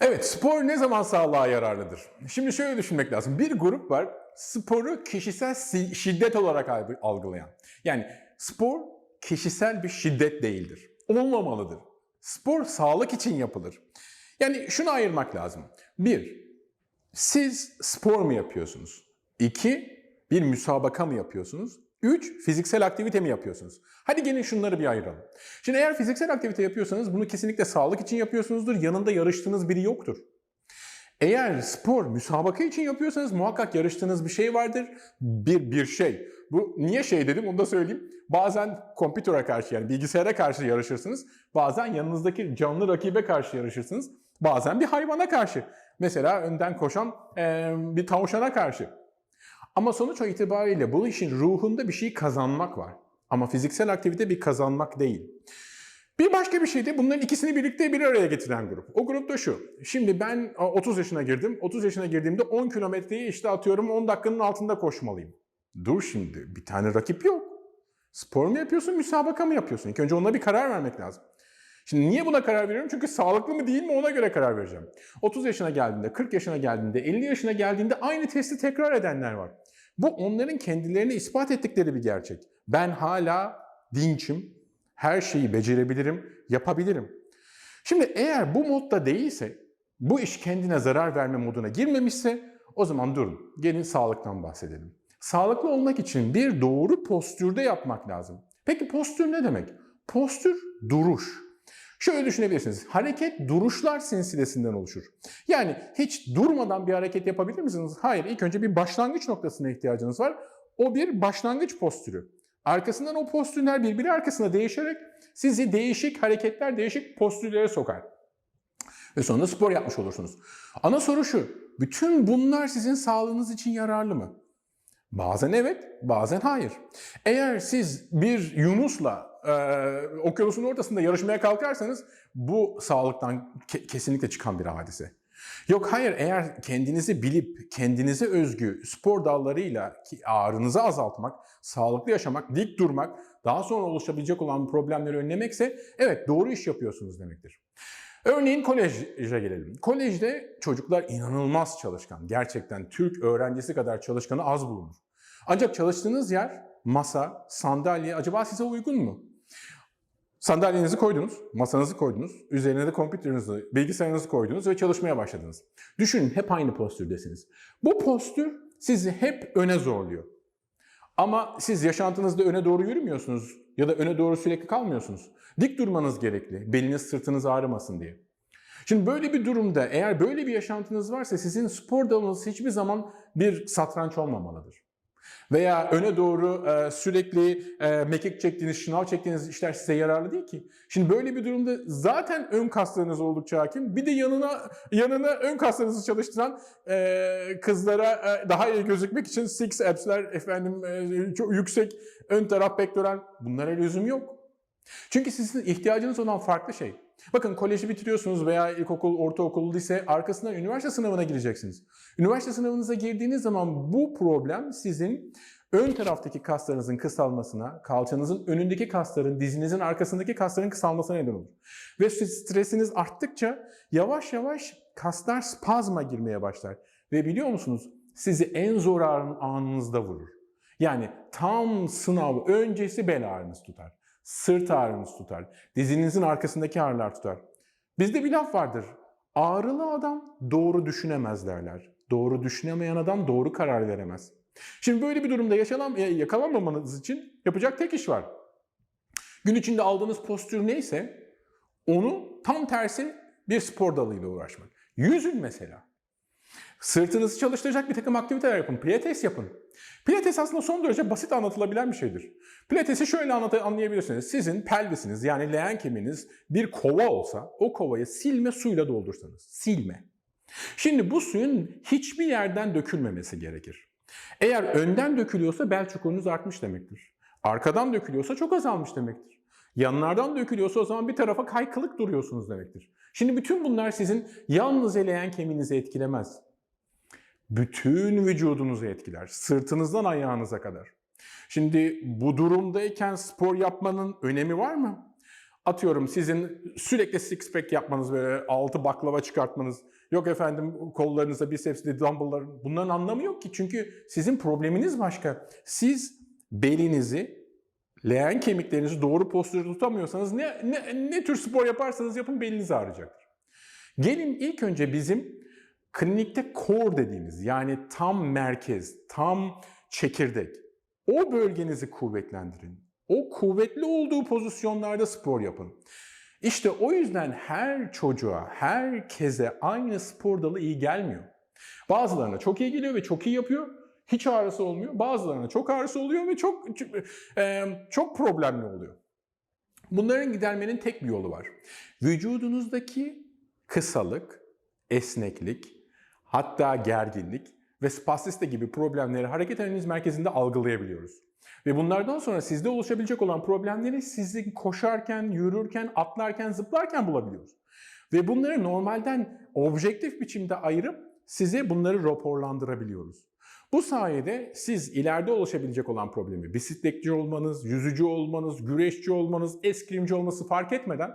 Evet, spor ne zaman sağlığa yararlıdır? Şimdi şöyle düşünmek lazım. Bir grup var, sporu kişisel şiddet olarak algı- algılayan. Yani spor kişisel bir şiddet değildir. Olmamalıdır. Spor sağlık için yapılır. Yani şunu ayırmak lazım. Bir, siz spor mu yapıyorsunuz? İki, bir müsabaka mı yapıyorsunuz? Üç, fiziksel aktivite mi yapıyorsunuz? Hadi gelin şunları bir ayıralım. Şimdi eğer fiziksel aktivite yapıyorsanız bunu kesinlikle sağlık için yapıyorsunuzdur. Yanında yarıştığınız biri yoktur. Eğer spor, müsabaka için yapıyorsanız muhakkak yarıştığınız bir şey vardır. Bir, bir şey. Bu niye şey dedim onu da söyleyeyim. Bazen kompütöre karşı yani bilgisayara karşı yarışırsınız. Bazen yanınızdaki canlı rakibe karşı yarışırsınız. Bazen bir hayvana karşı. Mesela önden koşan eee, bir tavşana karşı. Ama sonuç itibariyle bu işin ruhunda bir şey kazanmak var. Ama fiziksel aktivite bir kazanmak değil. Bir başka bir şey de bunların ikisini birlikte bir araya getiren grup. O grup da şu. Şimdi ben a, 30 yaşına girdim. 30 yaşına girdiğimde 10 kilometreyi işte atıyorum 10 dakikanın altında koşmalıyım. Dur şimdi bir tane rakip yok. Spor mu yapıyorsun, müsabaka mı yapıyorsun? İlk önce ona bir karar vermek lazım. Şimdi niye buna karar veriyorum? Çünkü sağlıklı mı değil mi ona göre karar vereceğim. 30 yaşına geldiğinde, 40 yaşına geldiğinde, 50 yaşına geldiğinde aynı testi tekrar edenler var. Bu onların kendilerini ispat ettikleri bir gerçek. Ben hala dinçim, her şeyi becerebilirim, yapabilirim. Şimdi eğer bu modda değilse, bu iş kendine zarar verme moduna girmemişse o zaman durun. Gelin sağlıktan bahsedelim. Sağlıklı olmak için bir doğru postürde yapmak lazım. Peki postür ne demek? Postür duruş. Şöyle düşünebilirsiniz. Hareket duruşlar silsilesinden oluşur. Yani hiç durmadan bir hareket yapabilir misiniz? Hayır. İlk önce bir başlangıç noktasına ihtiyacınız var. O bir başlangıç postürü. Arkasından o postürler birbiri arkasına değişerek sizi değişik hareketler, değişik postürlere sokar. Ve sonra spor yapmış olursunuz. Ana soru şu. Bütün bunlar sizin sağlığınız için yararlı mı? Bazen evet, bazen hayır. Eğer siz bir Yunus'la e, okyanusun ortasında yarışmaya kalkarsanız bu sağlıktan ke- kesinlikle çıkan bir hadise. Yok hayır eğer kendinizi bilip kendinize özgü spor dallarıyla ağrınızı azaltmak, sağlıklı yaşamak, dik durmak, daha sonra oluşabilecek olan problemleri önlemekse evet doğru iş yapıyorsunuz demektir. Örneğin koleje gelelim. Kolejde çocuklar inanılmaz çalışkan. Gerçekten Türk öğrencisi kadar çalışkanı az bulunur. Ancak çalıştığınız yer, masa, sandalye acaba size uygun mu? Sandalyenizi koydunuz, masanızı koydunuz, üzerine de kompüterinizi, bilgisayarınızı koydunuz ve çalışmaya başladınız. Düşünün hep aynı postürdesiniz. Bu postür sizi hep öne zorluyor. Ama siz yaşantınızda öne doğru yürümüyorsunuz ya da öne doğru sürekli kalmıyorsunuz. Dik durmanız gerekli, beliniz sırtınız ağrımasın diye. Şimdi böyle bir durumda eğer böyle bir yaşantınız varsa sizin spor dalınız hiçbir zaman bir satranç olmamalıdır. Veya öne doğru e, sürekli e, mekik çektiğiniz, şınav çektiğiniz işler size yararlı değil ki. Şimdi böyle bir durumda zaten ön kaslarınız oldukça hakim. Bir de yanına yanına ön kaslarınızı çalıştıran e, kızlara e, daha iyi gözükmek için six apps'ler, efendim e, çok yüksek ön taraf pektoral bunlara lüzum yok. Çünkü sizin ihtiyacınız olan farklı şey. Bakın koleji bitiriyorsunuz veya ilkokul, ortaokul, lise arkasından üniversite sınavına gireceksiniz. Üniversite sınavınıza girdiğiniz zaman bu problem sizin ön taraftaki kaslarınızın kısalmasına, kalçanızın önündeki kasların, dizinizin arkasındaki kasların kısalmasına neden olur. Ve stresiniz arttıkça yavaş yavaş kaslar spazma girmeye başlar. Ve biliyor musunuz sizi en zor an- anınızda vurur. Yani tam sınav öncesi bel ağrınız tutar. Sırt ağrınız tutar. Dizinizin arkasındaki ağrılar tutar. Bizde bir laf vardır. Ağrılı adam doğru düşünemez derler. Doğru düşünemeyen adam doğru karar veremez. Şimdi böyle bir durumda yaşanan, e, yakalanmamanız için yapacak tek iş var. Gün içinde aldığınız postür neyse onu tam tersi bir spor dalıyla uğraşmak. Yüzün mesela. Sırtınızı çalıştıracak bir takım aktiviteler yapın. Pilates yapın. Pilates aslında son derece basit anlatılabilen bir şeydir. Pilatesi şöyle anlat anlayabilirsiniz. Sizin pelvisiniz yani leğen kemiğiniz bir kova olsa o kovayı silme suyla doldursanız. Silme. Şimdi bu suyun hiçbir yerden dökülmemesi gerekir. Eğer önden dökülüyorsa bel çukurunuz artmış demektir. Arkadan dökülüyorsa çok azalmış demektir. Yanlardan dökülüyorsa o zaman bir tarafa kaykılık duruyorsunuz demektir. Şimdi bütün bunlar sizin yalnız eleyen kemiğinizi etkilemez. Bütün vücudunuzu etkiler. Sırtınızdan ayağınıza kadar. Şimdi bu durumdayken spor yapmanın önemi var mı? atıyorum sizin sürekli six pack yapmanız böyle altı baklava çıkartmanız yok efendim kollarınıza bicepsli dumbbell'lar bunların anlamı yok ki çünkü sizin probleminiz başka. Siz belinizi leğen kemiklerinizi doğru postürde tutamıyorsanız ne, ne, ne tür spor yaparsanız yapın beliniz ağrıyacaktır. Gelin ilk önce bizim klinikte core dediğimiz yani tam merkez, tam çekirdek o bölgenizi kuvvetlendirin. O kuvvetli olduğu pozisyonlarda spor yapın. İşte o yüzden her çocuğa, herkese aynı spor dalı iyi gelmiyor. Bazılarına çok iyi geliyor ve çok iyi yapıyor. Hiç ağrısı olmuyor. Bazılarına çok ağrısı oluyor ve çok çok problemli oluyor. Bunların gidermenin tek bir yolu var. Vücudunuzdaki kısalık, esneklik, hatta gerginlik ve spastisite gibi problemleri hareket analiz merkezinde algılayabiliyoruz. Ve bunlardan sonra sizde oluşabilecek olan problemleri sizin koşarken, yürürken, atlarken, zıplarken bulabiliyoruz. Ve bunları normalden objektif biçimde ayırıp size bunları raporlandırabiliyoruz. Bu sayede siz ileride oluşabilecek olan problemi bisikletçi olmanız, yüzücü olmanız, güreşçi olmanız, eskrimci olması fark etmeden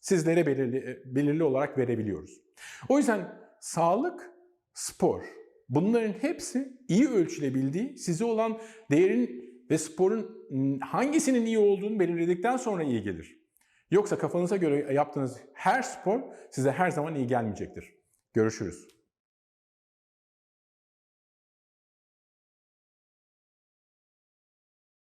sizlere belirli, belirli olarak verebiliyoruz. O yüzden sağlık, spor bunların hepsi iyi ölçülebildiği, size olan değerin ve sporun hangisinin iyi olduğunu belirledikten sonra iyi gelir. Yoksa kafanıza göre yaptığınız her spor size her zaman iyi gelmeyecektir. Görüşürüz.